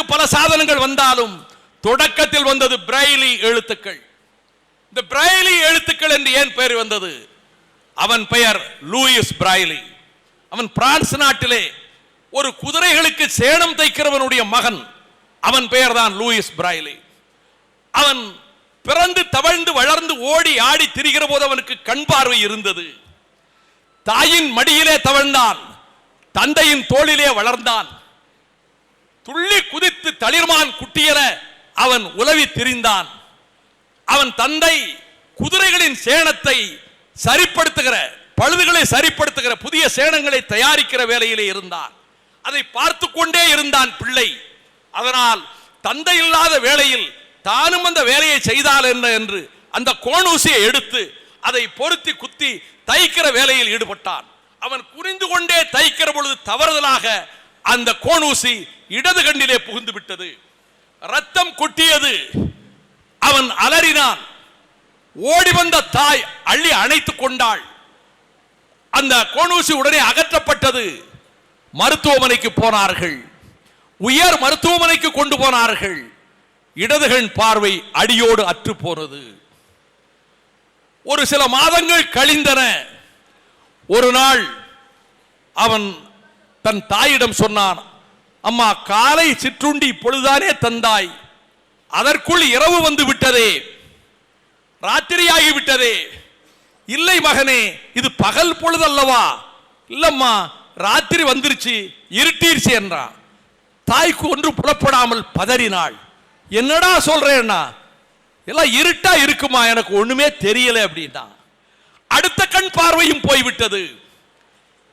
பல சாதனங்கள் வந்தாலும் தொடக்கத்தில் வந்தது பிரைலி எழுத்துக்கள். இந்த பிரைலி எழுத்துக்கள் என்று ஏன் பெயர் வந்தது? அவன் பெயர் லூயிஸ் பிரைலி அவன் பிரான்ஸ் நாட்டிலே ஒரு குதிரைகளுக்கு சேணம் தைக்கிறவனுடைய மகன். அவன் பெயர் தான் லூயிஸ் பிரைலி அவன் பிறந்து தவழ்ந்து வளர்ந்து ஓடி ஆடி திரிகிற போது அவனுக்கு கண் பார்வை இருந்தது. தாயின் மடியிலே தவழ்ந்தான். தந்தையின் தோளிலே வளர்ந்தான். துள்ளி குதித்து தளிர்மான் குட்டியல அவன் உலவி திரிந்தான். அவன் தந்தை குதிரைகளின் சேணத்தை சரிப்படுத்துகிற பழுதுகளை சரிப்படுத்துகிற புதிய சேணங்களை தயாரிக்கிற வேலையிலே இருந்தான். அதை பார்த்து கொண்டே இருந்தான் பிள்ளை. அதனால் தந்தை இல்லாத வேளையில் தானும் அந்த வேலையை செய்தால் என்ன என்று அந்த கோணூசியை எடுத்து அதை பொருத்தி குத்தி தைக்கிற வேலையில் ஈடுபட்டான். அவன் புரிந்து கொண்டே தைக்கிற பொழுது தவறுதலாக அந்த கோணூசி இடது கண்ணிலே புகுந்து விட்டது. ரத்தம் கொட்டியது. அவன் அலறினான். ஓடி வந்த தாய் அள்ளி அணைத்துக் கொண்டாள். அந்த கோணூசி உடனே அகற்றப்பட்டது. மருத்துவமனைக்கு போனார்கள். உயர் மருத்துவமனைக்கு கொண்டு போனார்கள். இடதுகண் பார்வை அடியோடு அற்று போனது. ஒரு சில மாதங்கள் கழிந்தன. ஒரு நாள் அவன் தன் தாயிடம் சொன்னான் அம்மா காலை சிற்றுண்டி பொழுதானே தந்தாய். அதற்குள் இரவு வந்து விட்டதே. ராத்திரியாகி விட்டதே. இல்லை மகனே இது பகல் பொழுது அல்லவா இல்லம்மா ராத்திரி வந்துருச்சு இருட்டிருச்சு என்றான். தாய்க்கு ஒன்று புலப்படாமல் பதறினாள். என்னடா சொல்றேன்னா எல்லாம் இருட்டா இருக்குமா? எனக்கு ஒண்ணுமே தெரியல அப்படின்னா. அடுத்த கண் பார்வையும் போய்விட்டது.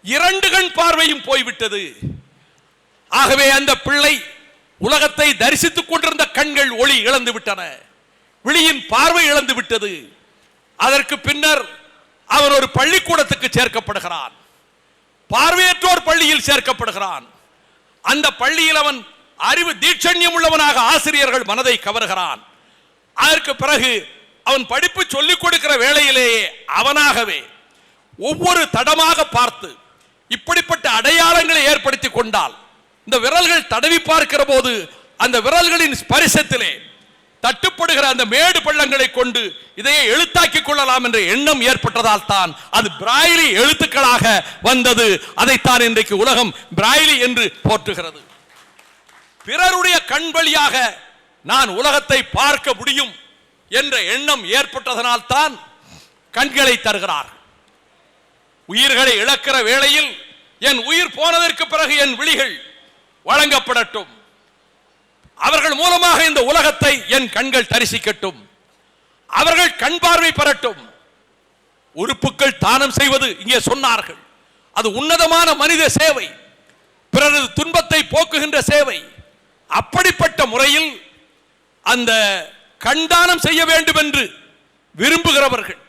இரண்டு கண் பார்வையும் போய்விட்டது. ஆகவே அந்த பிள்ளை உலகத்தை தரிசித்துக் கொண்டிருந்த கண்கள் ஒளி இழந்து விட்டன. விழியின் பார்வை இழந்து விட்டது. அதற்கு பின்னர் அவர் ஒரு பள்ளிக்கூடத்துக்கு சேர்க்கப்படுகிறான். பார்வையற்றோர் பள்ளியில் சேர்க்கப்படுகிறான். அந்த பள்ளியில் அவன் அறிவு தீட்சண்யம் உள்ளவனாக ஆசிரியர்கள் மனதை கவர்கிறான். அதற்கு பிறகு அவன் படிப்பு சொல்லிக் கொடுக்கிற வேளையிலேயே அவனாகவே ஒவ்வொரு தடமாக பார்த்து இப்படிப்பட்ட அடையாளங்களை ஏற்படுத்தி கொண்டால் இந்த விரல்கள் தடவி பார்க்கிற போது அந்த விரல்களின் ஸ்பரிசத்திலே தட்டுப்படுகிற அந்த மேடு பள்ளங்களை கொண்டு இதையே எழுத்தாக்கிக் கொள்ளலாம் என்ற எண்ணம் ஏற்பட்டதால் தான் அது பிராய்லி எழுத்துக்களாக வந்தது. அதைத்தான் இன்றைக்கு உலகம் பிராய்லி என்று போற்றுகிறது. பிறருடைய கண் வழியாக நான் உலகத்தை பார்க்க முடியும் என்ற எண்ணம் ஏற்பட்டதனால் தான் கண்களை தருகிறார் உயிர்களை இழக்கிற வேளையில் என் உயிர் போனதற்கு பிறகு என் விழிகள் வழங்கப்படட்டும். அவர்கள் மூலமாக இந்த உலகத்தை என் கண்கள் தரிசிக்கட்டும். அவர்கள் கண் பார்வை பெறட்டும். உறுப்புகள் தானம் செய்வது இங்கே சொன்னார்கள். அது உன்னதமான மனித சேவை. பிறரது துன்பத்தை போக்குகின்ற சேவை. அப்படிப்பட்ட முறையில் அந்த கண்தானம் செய்ய வேண்டும் என்று விரும்புகிறவர்கள்.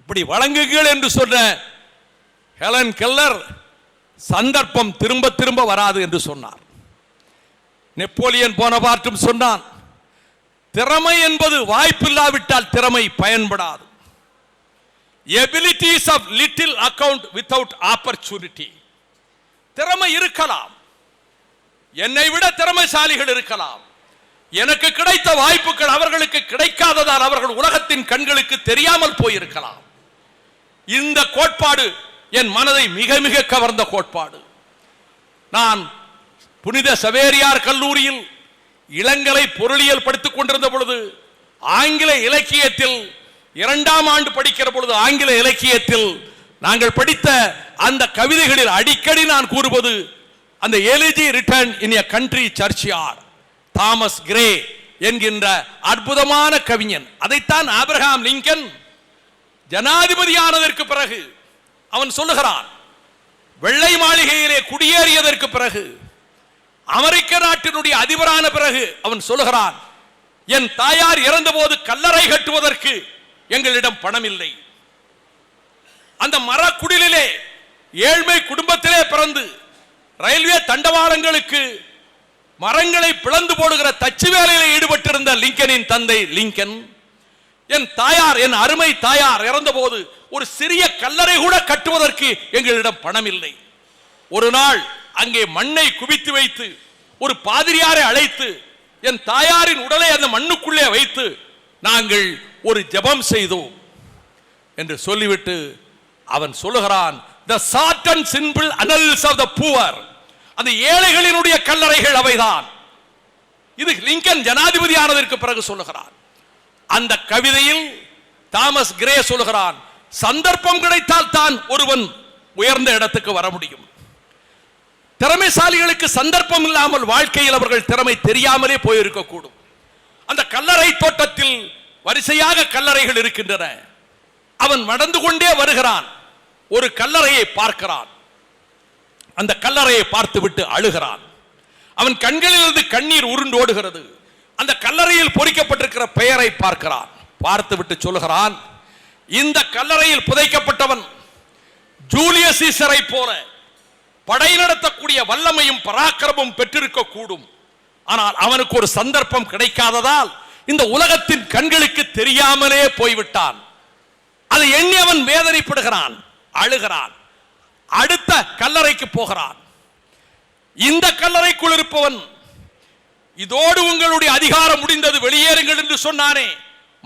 இப்படி வழங்குங்கள் என்று சொன்ன ஹெலன் கெல்லர் சந்தர்ப்பம் திரும்ப திரும்ப வராது என்று சொன்னார். நெப்போலியன் போனபார்ட்டும் சொன்னான் திறமை என்பது வாய்ப்பில்லாவிட்டால் திறமை பயன்படாது. Abilities of little account without opportunity திறமை இருக்கலாம். என்னை விட திறமைசாலிகள் இருக்கலாம். எனக்கு கிடைத்த வாய்ப்புகள் அவர்களுக்கு கிடைக்காததால் அவர்கள் உலகத்தின் கண்களுக்கு தெரியாமல் போயிருக்கலாம். இந்த கோட்பாடு என் மனதை மிக மிக கவர்ந்த கோட்பாடு. நான் புனித சவேரியார் கல்லூரியில் இளங்கலை பொருளியல் படித்துக் கொண்டிருந்த பொழுது ஆங்கில இலக்கியத்தில் இரண்டாம் ஆண்டு படிக்கிற பொழுது ஆங்கில இலக்கியத்தில் நாங்கள் படித்த அந்த கவிதைகளில் அடிக்கடி நான் கூறுவது அந்த elegy written in a country churchyard Thomas Gray என்கின்ற அற்புதமான கவிஞன். அதைத்தான் ஆபிரகாம் லிங்கன் ஜனாதிபதியானதற்கு பிறகு அவன் சொல்லுகிறான் வெள்ளை மாளிகையிலே குடியேறியதற்கு பிறகு அமெரிக்க நாட்டினுடைய அதிபரான பிறகு அவன் சொல்லுகிறான் என் தாயார் இறந்தபோது கல்லறை கட்டுவதற்கு எங்களிடம் பணம் இல்லை அந்த மரக்குடிலே ஏழ்மை குடும்பத்திலே பிறந்து ரயில்வே தண்டவாளங்களுக்கு மரங்களை பிளந்து போடுகிற தச்சு வேலையில் ஈடுபட்டிருந்த லிங்கனின் தந்தை லிங்கன் என் தாயார் என் அருமை தாயார் இறந்தபோது ஒரு சிறிய கல்லறை கூட கட்டுவதற்கு எங்களிடம் பணம் இல்லை ஒரு நாள் அங்கே மண்ணை குவித்து வைத்து ஒரு பாதிரியாரை அழைத்து என் தாயாரின் உடலை அந்த மண்ணுக்குள்ளே வைத்து நாங்கள் ஒரு ஜெபம் செய்தோம் என்று சொல்லிவிட்டு அவன் சொல்லுகிறான் the short and simple annals of the poor அந்த ஏழைகளினுடைய கல்லறைகள் அவைதான். இது லிங்கன் ஜனாதிபதி ஆனதற்கு பிறகு சொல்லுகிறான். அந்த கவிதையில் தாமஸ் கிரே சொல்லுகிறான் சந்தர்ப்பம் கிடைத்தால் தான் ஒருவன் உயர்ந்த இடத்துக்கு வர முடியும். திறமைசாலிகளுக்கு சந்தர்ப்பம் இல்லாமல் வாழ்க்கையில் அவர்கள் திறமை தெரியாமலே போயிருக்கக்கூடும். அந்த கல்லறை தோட்டத்தில் வரிசையாக கல்லறைகள் இருக்கின்றன. அவன் நடந்து கொண்டே வருகிறான். ஒரு கல்லறையை பார்க்கிறான். அந்த கல்லறையை பார்த்துவிட்டு அழுகிறான். அவன் கண்களிலிருந்து கண்ணீர் உருண்டோடுகிறது. அந்த கல்லறையில் பொறிக்கப்பட்டிருக்கிற பெயரை பார்க்கிறான். பார்த்துவிட்டு சொல்லுகிறான் இந்த கல்லறையில் புதைக்கப்பட்டவன் ஜூலியஸ் சீசரை போல படை நடத்தக்கூடிய வல்லமையும் பராக்கிரமும் பெற்றிருக்க கூடும் ஆனால் அவனுக்கு ஒரு சந்தர்ப்பம் கிடைக்காததால் இந்த உலகத்தின் கண்களுக்கு தெரியாமலே போய்விட்டான். அதை எண்ணி அவன் வேதனைப்படுகிறான் அழுகிறான். அடுத்த கல்லறைக்கு போகிறான். இந்த கல்லறைக்குள் இருப்பவன் இதோடு உங்களுடைய அதிகாரம் முடிந்தது வெளியேறுங்கள் என்று சொன்னானே.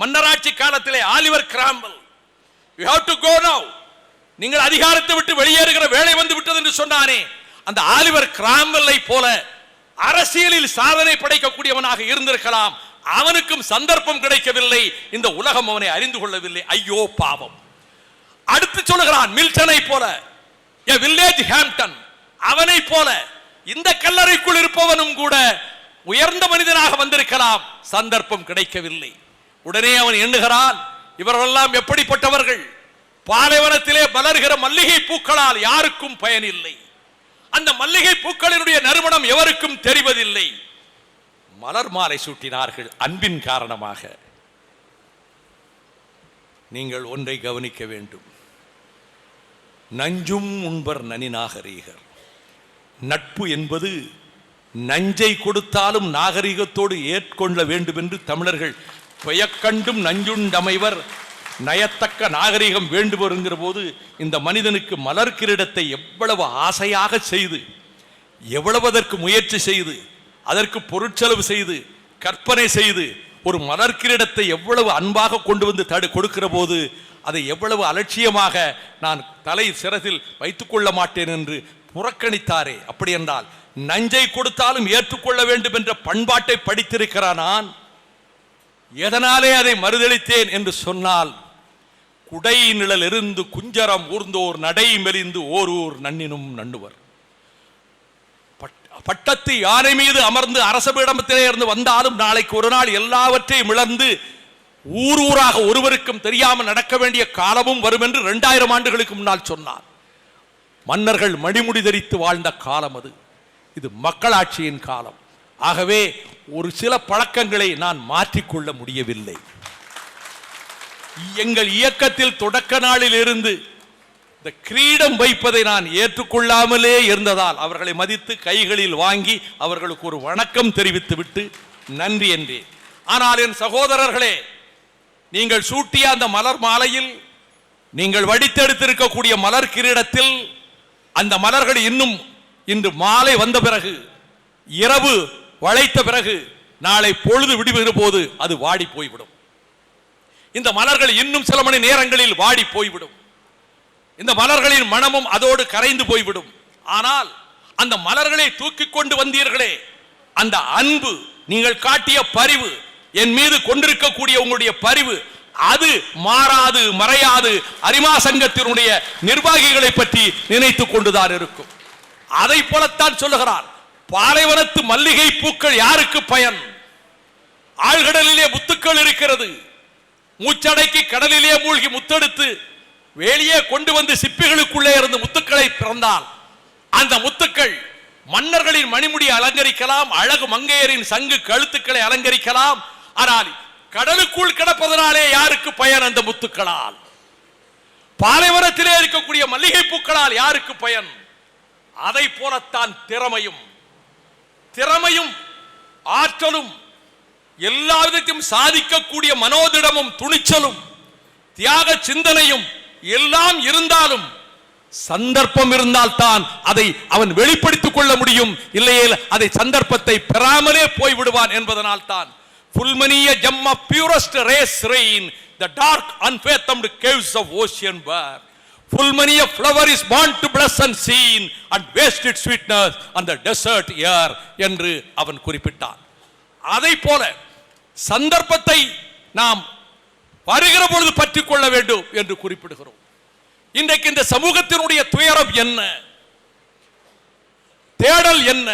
மன்னராட்சி காலத்திலே Oliver Cromwell. You have to go now நீங்கள் அதிகாரத்தை விட்டு வெளியேறுகிற வேலை வந்து விட்டது என்று சொன்னானே. அந்த ஆலிவர் கிராம்பலை போல அரசியலில் சாதனை படைக்கக்கூடியவனாக இருந்திருக்கலாம். அவனுக்கும் சந்தர்ப்பம் கிடைக்கவில்லை. இந்த உலகம் அவனை அறிந்து கொள்ளவில்லை. ஐயோ பாவம். அடுத்து சொல்லுகிறான் மில்டனை போல. வில்லேஜ் ஹாம்டன் அவனை போல. இந்த கல்லறைக்குள் இருப்பவனும் கூட உயர்ந்த மனிதனாக வந்திருக்கலாம். சந்தர்ப்பம் கிடைக்கவில்லை. உடனே அவன் எண்ணுகிறான் இவரெல்லாம் எப்படிப்பட்டவர்கள்? பாலைவனத்திலே மலர்கிற மல்லிகை பூக்களால் யாருக்கும் பயனில்லை. அந்த மல்லிகை பூக்களினுடைய நறுமணம் எவருக்கும் தெரிவதில்லை. மலர் மாலை சூட்டினார்கள் அன்பின் காரணமாக. நீங்கள் ஒன்றை கவனிக்க வேண்டும். நஞ்சும் உண்பர் நனிநாகரீகர். நட்பு என்பது நஞ்சை கொடுத்தாலும் நாகரிகத்தோடு ஏற்கொள்ள வேண்டும் என்று தமிழர்கள் பெயக்கண்டும் நஞ்சுண்டமைவர் நயத்தக்க நாகரிகம் வேண்டுவருங்கிற போது இந்த மனிதனுக்கு மலர் கிரீடத்தை எவ்வளவு ஆசையாக செய்து எவ்வளவு அதற்கு முயற்சி செய்து அதற்கு பொருட்செலவு செய்து கற்பனை செய்து ஒரு மலர் கிரீடத்தை எவ்வளவு அன்பாக கொண்டு வந்து தடு கொடுக்கிற போது அதை எவ்வளவு அலட்சியமாக நான் தலை சிறதில் வைத்துக்கொள்ள மாட்டேன் என்று புறக்கணித்தாரே. அப்படி என்றால் நஞ்சை கொடுத்தாலும் ஏற்றுக்கொள்ள வேண்டும் என்ற பண்பாட்டை படித்திருக்கிறான் நான். எதனாலே அதை மறுதளித்தேன் என்று சொன்னால் குடை நிழல் இருந்து குஞ்சரம் ஊர்ந்தோர் நடை மெலிந்து ஓரூர் நன்னினும் நண்ணுவர். பட்- பட்டத்து யானை மீது அமர்ந்து அரசபிடத்திலே இருந்து வந்தாலும் நாளைக்கு ஒரு நாள் எல்லாவற்றையும் இழந்து ஊர் ஊராக ஒருவருக்கும் தெரியாமல் நடக்க வேண்டிய காலமும் வரும் என்று இரண்டாயிரம் ஆண்டுகளுக்கு முன்னால் சொன்னார். மன்னர்கள் மணிமுடி தரித்து வாழ்ந்த காலம் அது. இது மக்களாட்சியின் காலம். ஆகவே ஒரு சில பழக்கங்களை நான் மாற்றிக்கொள்ள முடியவில்லை. எங்கள் இயக்கத்தில் தொடக்க நாளில் இருந்து இந்த கிரீடம் வைப்பதை நான் ஏற்றுக்கொள்ளாமலே இருந்ததால் அவர்களை மதித்து கைகளில் வாங்கி அவர்களுக்கு ஒரு வணக்கம் தெரிவித்து விட்டு நன்றி என்றேன். ஆனால் என் சகோதரர்களே நீங்கள் சூட்டிய அந்த மலர் மாலையில் நீங்கள் வடித்தெடுத்திருக்கக்கூடிய மலர் கிரீடத்தில் அந்த மலர்கள் இன்னும் இன்று மாலை வந்த பிறகு இரவு வளைத்த பிறகு நாளை பொழுது விடுபெறும் போது அது வாடி போய்விடும். இந்த மலர்கள் இன்னும் சில மணி நேரங்களில் வாடி போய்விடும். இந்த மலர்களின் மனமும் அதோடு கரைந்து போய்விடும். ஆனால் அந்த மலர்களை தூக்கி கொண்டு வந்தீர்களே அந்த அன்பு நீங்கள் காட்டிய பரிவு என் மீது கொண்டிருக்கக்கூடிய உங்களுடைய பரிவு அது மாறாது மறையாது அரிமா சங்கத்தினுடைய நிர்வாகிகளை பற்றி நினைத்துக் கொண்டுதான் இருக்கும். அதை போலத்தான் சொல்லுகிறார். பாலைவனத்து மல்லிகை பூக்கள் யாருக்கு பயன்? ஆழ்கடலிலே முத்துக்கள் இருக்கிறது. மூச்சடைக்கு கடலிலே மூழ்கி முத்தெடுத்து வெளியே கொண்டு வந்து சிப்பிகளுக்குள்ளே இருந்து முத்துக்களை பிறந்தால் அந்த முத்துக்கள் மன்னர்களின் மணிமுடியை அலங்கரிக்கலாம் அழகு மங்கையரின் சங்கு கழுத்துக்களை அலங்கரிக்கலாம். ஆனால் கடலுக்குள் கிடப்பதனாலே யாருக்கு பயன் அந்த முத்துக்களால்? பாலைவனத்திலே இருக்கக்கூடிய மல்லிகை பூக்களால் யாருக்கு பயன்? அதை போலத்தான் திறமையும். திறமையும் ஆற்றலும் எல்லா விதத்தையும் சாதிக்கக்கூடிய மனோதிடமும் துணிச்சலும் தியாக சிந்தனையும் எல்லாம் இருந்தாலும் சந்தர்ப்பம் இருந்தால்தான் அதை அவன் வெளிப்படுத்திக் கொள்ள முடியும். இல்லையே அதை சந்தர்ப்பத்தை பெறாமலே போய் விடுவான் என்பதனால் தான் full many a gem purest ray serene the dark unfathomed caves of ocean bear Fulmania flower is born to bless and seen and waste its sweetness on the desert year என்று அவன் குறிப்பிட்டான். அதை போல சந்தர்ப்பத்தை நாம் வருகிற பொழுது பற்றி கொள்ள வேண்டும் என்று குறிப்பிடுகிறோம். இன்றைக்கு இந்த சமூகத்தினுடைய துயரம் என்ன? தேடல் என்ன?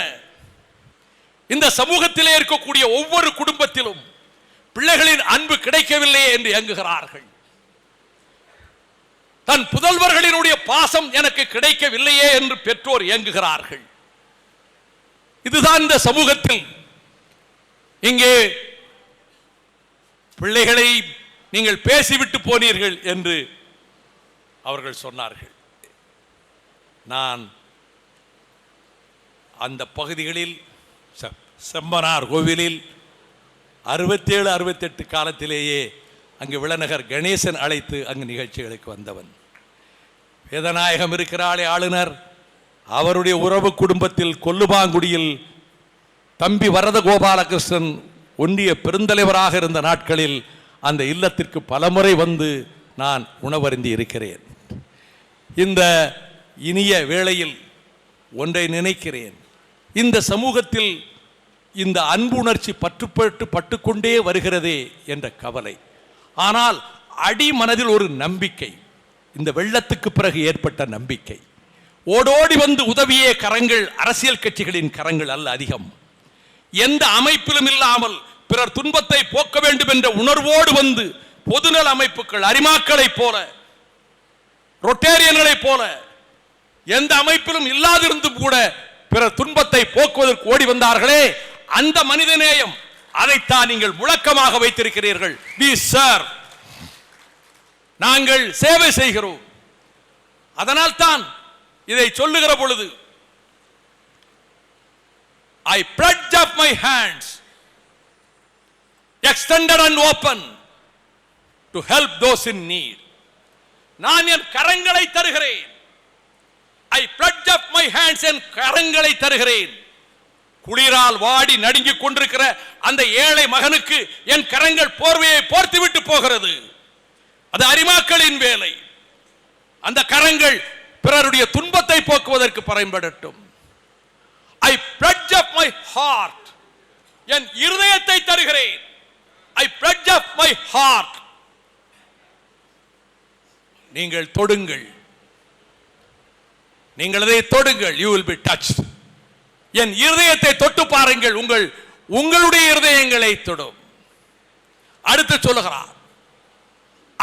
இந்த சமூகத்திலே இருக்கக்கூடிய ஒவ்வொரு குடும்பத்திலும் பிள்ளைகளின் அன்பு கிடைக்கவில்லையே என்று இயங்குகிறார்கள். தன் புதல்வர்களினுடைய பாசம் எனக்கு கிடைக்கவில்லையே என்று பெற்றோர் இயங்குகிறார்கள். இதுதான் இந்த சமூகத்தில். இங்கே பிள்ளைகளை நீங்கள் பேசிவிட்டு போனீர்கள் என்று அவர்கள் சொன்னார்கள். நான் அந்த பகுதிகளில் செ- செம்பனார் கோவிலில் அறுபத்தேழு அறுபத்தெட்டு காலத்திலேயே அங்கு விளநகர் கணேசன் அழைத்து அங்கு நிகழ்ச்சிகளுக்கு வந்தவன். வேதநாயகம் இருக்கிறாளே ஆளுநர். அவருடைய உறவு குடும்பத்தில் கொல்லுபாங்குடியில் தம்பி வரத கோபாலகிருஷ்ணன் ஒன்றிய பெருந்தலைவராக இருந்த நாட்களில் அந்த இல்லத்திற்கு பலமுறை வந்து நான் உணவருந்தி இருக்கிறேன். இந்த இனிய வேளையில் ஒன்றை நினைக்கிறேன். இந்த சமூகத்தில் இந்த அன்பு உணர்ச்சி பற்றுப்பட்டு பட்டுக்கொண்டே வருகிறதே என்ற கவலை. ஆனால் அடி மனதில் ஒரு நம்பிக்கை. இந்த வெள்ளத்துக்கு பிறகு ஏற்பட்ட நம்பிக்கை. ஓடோடி வந்து உதவிய கரங்கள் அரசியல் கட்சிகளின் கரங்கள் அல்ல அதிகம். எந்த அமைப்பிலும் இல்லாமல் பிறர் துன்பத்தை போக்க வேண்டும் என்ற உணர்வோடு வந்து பொதுநல அமைப்புகள் அரிமாக்களைப் போல ரொட்டேரியன்களைப் போல எந்த அமைப்பிலும் இல்லாதிருந்தும் கூட பிறர் துன்பத்தை போக்குவதற்கு ஓடி வந்தார்களே அந்த மனிதநேயம் அதைத்தான் நீங்கள் முழக்கமாக வைத்திருக்கிறீர்கள். வி சார் நாங்கள் சேவை செய்கிறோம். அதனால் தான் இதை சொல்லுகிற பொழுது I pledge of my hands extended and open to help those in need நான் என் கரங்களை தருகிறேன். I pledge of my hands என் கரங்களை தருகிறேன். குளிரால் வாடி நடுங்கிக் கொண்டிருக்கிற அந்த ஏழை மகனுக்கு என் கரங்கள் போர்வையை போர்த்து விட்டு போகிறது. அது அரிமாக்களின் வேலை. அந்த கரங்கள் பிறருடைய துன்பத்தை போக்குவதற்கு பயன்படட்டும். I pledge up my heart என் இருதயத்தை தருகிறேன். I pledge up my heart நீங்கள் தொடுங்கள். நீங்கள் அதை தொடுங்கள். யூ வில் பி டச்ட் என் இருதயத்தை தொட்டு பாருங்கள் உங்கள் உங்களுடைய இருதயங்களை தொடும். அடுத்து சொல்லுகிறார்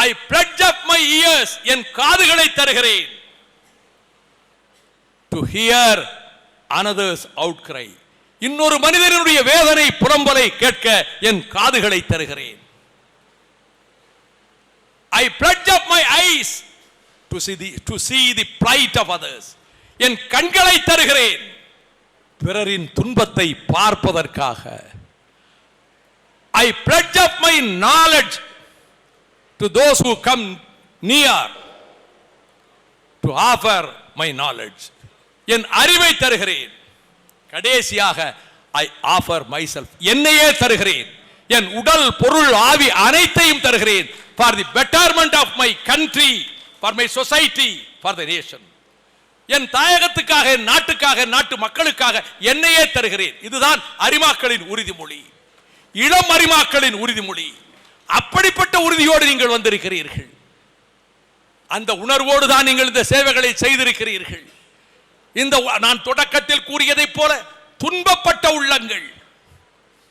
I pledge up my ears என் காதுகளை தருகிறேன். To hear another's outcry இன்னொரு மனிதனுடைய வேதனை புலம்பலை கேட்க என் காதுகளை தருகிறேன். I pledge up my eyes to see the to see the plight of others என் கண்களை தருகிறேன். பிறரின் துன்பத்தை பார்ப்பதற்காக. I pledge up my knowledge to those who come near to offer my knowledge என் அறிவை தருகிறேன். கடைசியாக ஐ ஆஃபர் மை செல்ஃப் என்னையே தருகிறேன். என் உடல் பொருள் ஆவி அனைத்தையும் தருகிறேன். For the betterment of my country for my society for the nation என் தாயகத்துக்காக என் நாட்டுக்காக நாட்டு மக்களுக்காக என்னையே தருகிறேன். இதுதான் அரிமாக்களின் உறுதிமொழி. இளம் அரிமாக்களின் உறுதிமொழி. அப்படிப்பட்ட உறுதியோடு நீங்கள் வந்திருக்கிறீர்கள். அந்த உணர்வோடு தான் நீங்கள் இந்த சேவைகளை செய்திருக்கிறீர்கள். இந்த நான் தொடக்கத்தில் கூறியதைப் போல துன்பப்பட்ட உள்ளங்கள்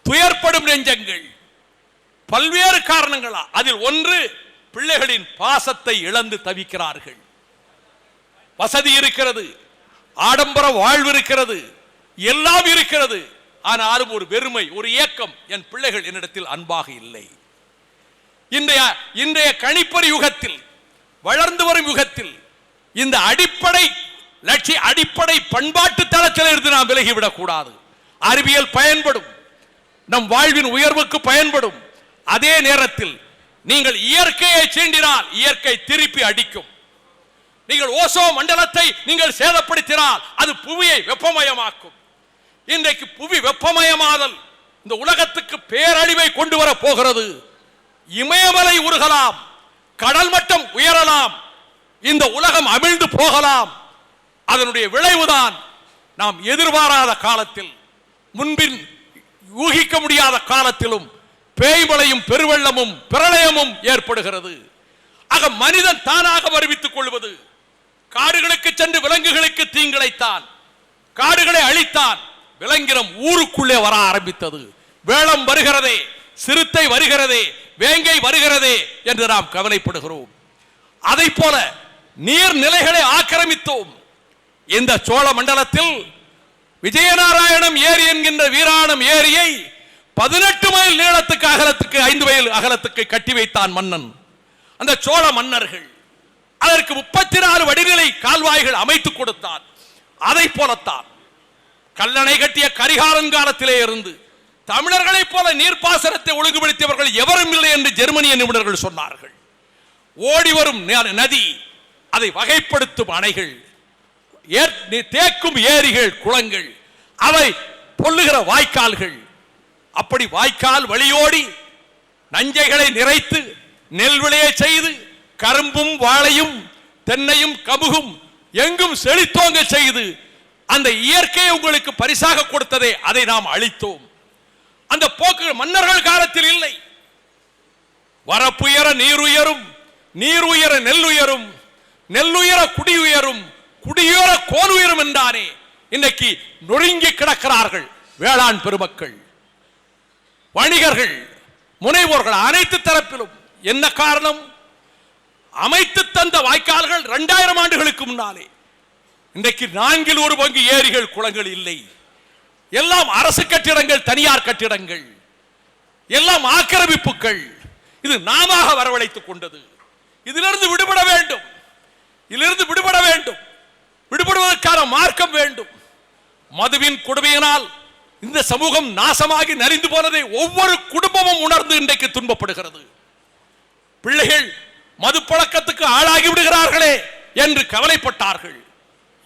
துயர்ப்படும் நெஞ்சங்கள் பல்வேறு காரணங்களா அதில் ஒன்று பிள்ளைகளின் பாசத்தை இழந்து தவிக்கிறார்கள். வசதி இருக்கிறது ஆடம்பர வாழ்வு இருக்கிறது எல்லாம் இருக்கிறது. ஆனாலும் ஒரு வெறுமை ஒரு ஏக்கம் என் பிள்ளைகள் என்னிடத்தில் அன்பாக இல்லை. இன்றைய இன்றைய கணிப்பொறி யுகத்தில் வளர்ந்து வரும் யுகத்தில் இந்த அடிப்படை லட்சிய அடிப்படை பண்பாட்டு தளத்தில் இருந்து நாம் விலகிவிடக் கூடாது. அறிவியல் பயன்படும் நம் வாழ்வின் உயர்வுக்கு பயன்படும். அதே நேரத்தில் நீங்கள் இயற்கையை சீண்டினால் இயற்கை திருப்பி அடிக்கும். நீங்கள் ஓசோ மண்டலத்தை நீங்கள் சேதப்படுத்தினால் அது புவியை வெப்பமயமாக்கும். இன்றைக்கு புவி வெப்பமயமாதல் இந்த உலகத்துக்கு பேரழிவை கொண்டு வர போகிறது. இமயமலை உருகலாம் கடல் மட்டம் உயரலாம் இந்த உலகம் அமிழ்ந்து போகலாம். அதனுடைய விளைவுதான் நாம் எதிர்பாராத காலத்தில் முன்பின் ஊகிக்க முடியாத காலத்திலும் பேய்மழையும் பெருவெள்ளமும் பிரளயமும் ஏற்படுகிறது. ஆக மனிதன் தானாக வருவித்துக் கொள்வது காடுகளுக்கு சென்று விலங்குகளுக்கு தீங்கிழைத்தான். காடுகளை அழித்தான். விலங்கினம் ஊருக்குள்ளே வர ஆரம்பித்தது. வேளம் வருகிறதே சிறுத்தை வருகிறதே வேங்கை வருகிறதே என்று நாம் கவலைப்படுகிறோம். அதை போல நீர்நிலைகளை ஆக்கிரமித்தோம். இந்த சோழ மண்டலத்தில் விஜயநாராயணம் ஏரி என்கின்ற வீராணம் ஏரியை பதினெட்டு மைல் நீளத்துக்கு அகலத்துக்கு ஐந்து மைல் அகலத்துக்கு கட்டி வைத்தான் மன்னன். அந்த சோழ மன்னர்கள் அதற்கு முப்பத்தி நாலு வடிநிலை கால்வாய்கள் அமைத்துக் கொடுத்தார். அதை போலத்தான் கல்லணை கட்டிய கரிகாலன் காலத்திலே இருந்து தமிழர்களைப் போல நீர்ப்பாசனத்தை ஒழுங்குபடுத்தியவர்கள் எவரும் இல்லை என்று ஜெர்மனிய நிபுணர்கள் சொன்னார்கள். ஓடி வரும் ந- நதி அதை வகைப்படுத்தும் அணைகள் தேக்கும் ஏரிகள் குளங்கள் அவை பொல்லுகிற வாய்க்கால்கள். அப்படி வாய்க்கால் வழியோடி நஞ்சைகளை நிறைத்து நெல் விளைய செய்து கரும்பும் வாழையும் தென்னையும் கமுகும் எங்கும் செழித்தோங்க செய்து அந்த இயற்கையை உங்களுக்கு பரிசாக கொடுத்ததே அதை நாம் அளித்தோம் அந்த போக்கு மன்னர்கள் காலத்தில் இல்லை. வரப்புயர நீர் உயரும் நீர் உயர நெல் உயரும் குடி உயரும் குடியுயர கோல் உயரும் என்றானே இன்னைக்கு நொறுங்கி கிடக்கிறார்கள் வேளாண் பெருமக்கள். வணிகர்கள் முனைவோர்கள் அனைத்து தரப்பிலும். என்ன காரணம்? அமைத்து தந்த வாய்க்கால்கள் இரண்டாயிரம் ஆண்டுகளுக்கு முன்னாலே. இன்றைக்கு நான்கில் ஒரு பங்கு ஏரிகள் குளங்கள் இல்லை. எல்லாம் அரசு கட்டிடங்கள் தனியார் கட்டிடங்கள். எல்லாம் ஆக்கிரமிப்புகள். இது நாம வரவழைத்துக் கொண்டது. இதிலிருந்து விடுபட வேண்டும். இதிலிருந்து விடுபட வேண்டும். விடுபடுவதற்கான மார்க்கம் வேண்டும். மதுவின் கொடுமையினால் இந்த சமூகம் நாசமாகி நலிந்து போனதை ஒவ்வொரு குடும்பமும் உணர்ந்து இன்றைக்கு துன்பப்படுகிறது. பிள்ளைகள் மது பழக்கத்துக்கு ஆளாகி விடுகிறார்களே என்று கவலைப்பட்டார்கள்.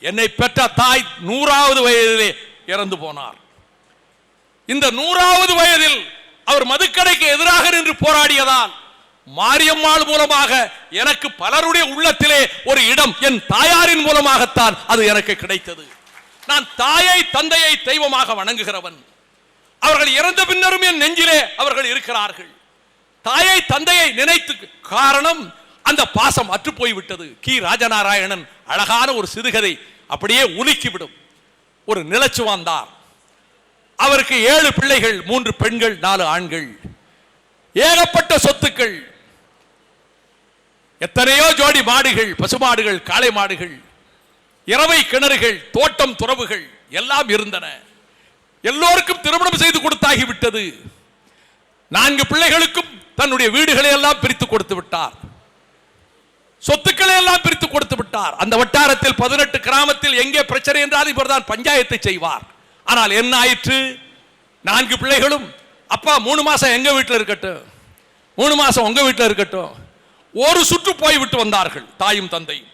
என்னை பெற்ற தாய் நூறாவது வயதிலே இறந்து போனார். இந்த நூறாவது வயதில் அவர் மதுக்கடைக்கு எதிராக நின்று போராடியதால் மாரியம்மாள் மூலமாக எனக்கு பலருடைய உள்ளத்திலே ஒரு இடம் என் தாயாரின் மூலமாகத்தான் அது எனக்கு கிடைத்தது. நான் தாயை தந்தையை தெய்வமாக வணங்குகிறவன். அவர்கள் இறந்த பின்னரும் என் நெஞ்சிலே அவர்கள் இருக்கிறார்கள். தாயை தந்தையை நினைத்து காரணம் அந்த பாசம் அற்று போய்விட்டது கி. ராஜநாராயணன் அழகான ஒரு சிறுகதை அப்படியே உலுக்கிவிடும். ஒரு நிலச்சு வந்தார் அவருக்கு ஏழு பிள்ளைகள் மூன்று பெண்கள் நாலு ஆண்கள். ஏகப்பட்ட சொத்துக்கள். எத்தனையோ ஜோடி மாடுகள் பசுமாடுகள் காளை மாடுகள். இரவை கிணறுகள் தோட்டம் துறவுகள் எல்லாம் இருந்தன. எல்லோருக்கும் திருமணம் செய்து கொடுத்தாகிவிட்டது. நான்கு பிள்ளைகளுக்கும் தன்னுடைய வீடுகளை எல்லாம் பிரித்து கொடுத்து விட்டார். சொத்துக்களை எல்லாம் பிரித்து கொடுத்து விட்டார். அந்த வட்டாரத்தில் பதினெட்டு கிராமத்தில் எங்கே பிரச்சனை என்றால் இவர்தான் பஞ்சாயத்தை செய்வார். ஆனால் என்ன ஆயிற்று? நான்கு பிள்ளைகளும் அப்பா மூணு மாசம் எங்க வீட்டில் இருக்கட்டும் மூணு மாசம் உங்க வீட்டில் இருக்கட்டும் ஒரு சுற்று போய் விட்டு வந்தார்கள் தாயும் தந்தையும்.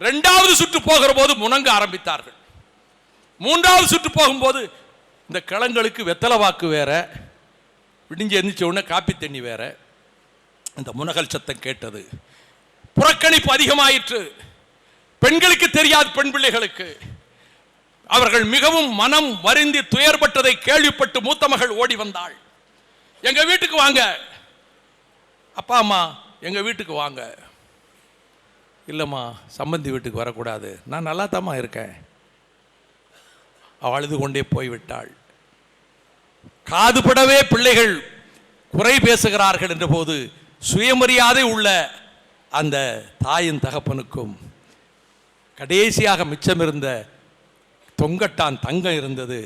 ரெண்டாவது சுற்று போகிற போது முணங்க ஆரம்பித்தார்கள். மூன்றாவது சுற்று போகும்போது இந்த கிழங்களுக்கு வெத்தலை வாக்கு வேற விடிஞ்சு எந்திரிச்ச உடனே காப்பி தண்ணி வேற இந்த முனகல் சத்தம் கேட்டது. புறக்கணிப்பு அதிகமாயிற்று. பெண்களுக்கு தெரியாது பெண் பிள்ளைகளுக்கு. அவர்கள் மிகவும் மனம் வருந்தி துயர்பட்டதை கேள்விப்பட்டு மூத்த மகள் ஓடி வந்தாள். எங்க வீட்டுக்கு வாங்க. அப்பா அம்மா எங்க வீட்டுக்கு வாங்க. இல்லைம்மா சம்பந்தி வீட்டுக்கு வரக்கூடாது. நான் நல்லா தாம்மா இருக்கேன். அவள் அழுது கொண்டே போய்விட்டாள் காதுபடவே பிள்ளைகள் குறை பேசுகிறார்கள் என்ற போது சுயமரியாதை உள்ள அந்த தாயின் தகப்பனுக்கும் கடைசியாக மிச்சமிருந்த தொங்கட்டான் தங்கம் இருந்தது.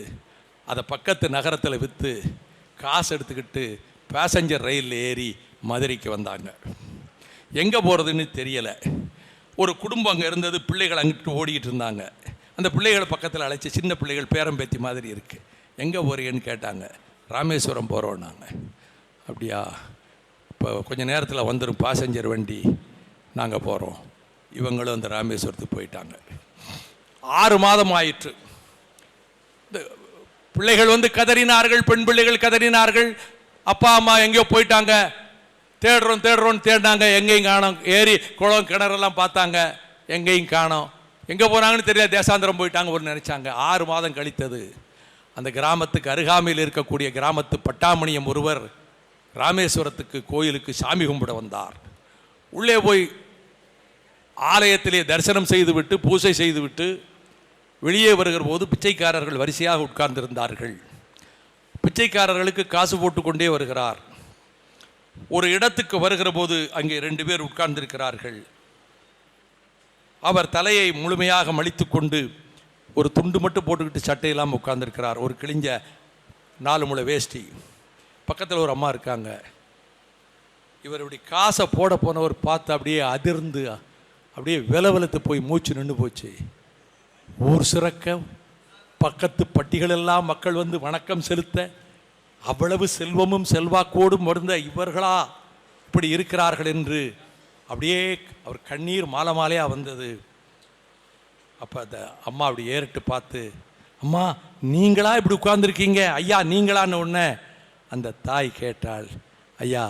அதை பக்கத்து நகரத்தில் விற்று காசு எடுத்துக்கிட்டு பேசஞ்சர் ரயிலில் ஏறி மதுரைக்கு வந்தாங்க. எங்கே போகிறதுன்னு தெரியலை. ஒரு குடும்பம் அங்கே இருந்தது பிள்ளைகள் அங்கிட்டு ஓடிக்கிட்டு இருந்தாங்க. அந்த பிள்ளைகளை பக்கத்தில் அழைச்சி சின்ன பிள்ளைகள் பேரம்பேத்தி மாதிரி இருக்குது எங்கே போகிறீங்கன்னு கேட்டாங்க. ராமேஸ்வரம் போகிறோம் நாங்கள் அப்படியா? இப்போ கொஞ்சம் நேரத்தில் வந்துடும் பாசஞ்சர் வண்டி. நாங்கள் போகிறோம் இவங்களும் அந்த ராமேஸ்வரத்துக்கு போயிட்டாங்க. ஆறு மாதம் ஆயிற்று. இந்த பிள்ளைகள் வந்து கதறினார்கள் பெண் பிள்ளைகள் கதறினார்கள். அப்பா அம்மா எங்கேயோ போயிட்டாங்க. தேடுறோம் தேடுறோம்னு தேடினாங்க. எங்கேயும் காணோம். ஏரி குளம் கிணறெல்லாம் பார்த்தாங்க. எங்கேயும் காணோம். எங்கே போனாங்கன்னு தெரியாது தேசாந்திரம் போயிட்டாங்க ஒரு நினச்சாங்க. ஆறு மாதம் கழித்தது. அந்த கிராமத்துக்கு அருகாமையில் இருக்கக்கூடிய கிராமத்து பட்டாமணியம் ஒருவர் ராமேஸ்வரத்துக்கு கோயிலுக்கு சாமி கும்பிட வந்தார். உள்ளே போய் ஆலயத்திலே தரிசனம் செய்துவிட்டு பூஜை செய்துவிட்டு வெளியே வருகிற போது பிச்சைக்காரர்கள் வரிசையாக உட்கார்ந்திருந்தார்கள். பிச்சைக்காரர்களுக்கு காசு போட்டுக்கொண்டே வருகிறார். ஒரு இடத்துக்கு வருகிற போது அங்கே ரெண்டு பேர் உட்கார்ந்திருக்கிறார்கள். அவர் தலையை முழுமையாக மலித்து கொண்டு ஒரு துண்டு மட்டும் போட்டுக்கிட்டு சட்டையெல்லாம் இல்லாமல் உட்கார்ந்திருக்கிறார். ஒரு கிழிஞ்ச நாலு முளை வேஷ்டி. பக்கத்தில் ஒரு அம்மா இருக்காங்க. இவர் இப்படி காசை போட போனவர் பார்த்து அப்படியே அதிர்ந்து அப்படியே விலவலத்து போய் மூச்சு நின்று போச்சு. ஊர் சிறக்க பக்கத்து பட்டிகளெல்லாம் மக்கள் வந்து வணக்கம் செலுத்த அவ்வளவு செல்வமும் செல்வாக்கோடும் வருந்த இவர்களா இப்படி இருக்கிறார்கள் என்று அப்படியே அவர் கண்ணீர் மாலை மாலையாக வந்தது. அப்போ அந்த அம்மா அப்படி ஏறிட்டு பார்த்து அம்மா நீங்களா இப்படி உட்கார்ந்துருக்கீங்க? ஐயா நீங்களான்னு உடனே அந்த தாய் கேட்டாள் ஐயா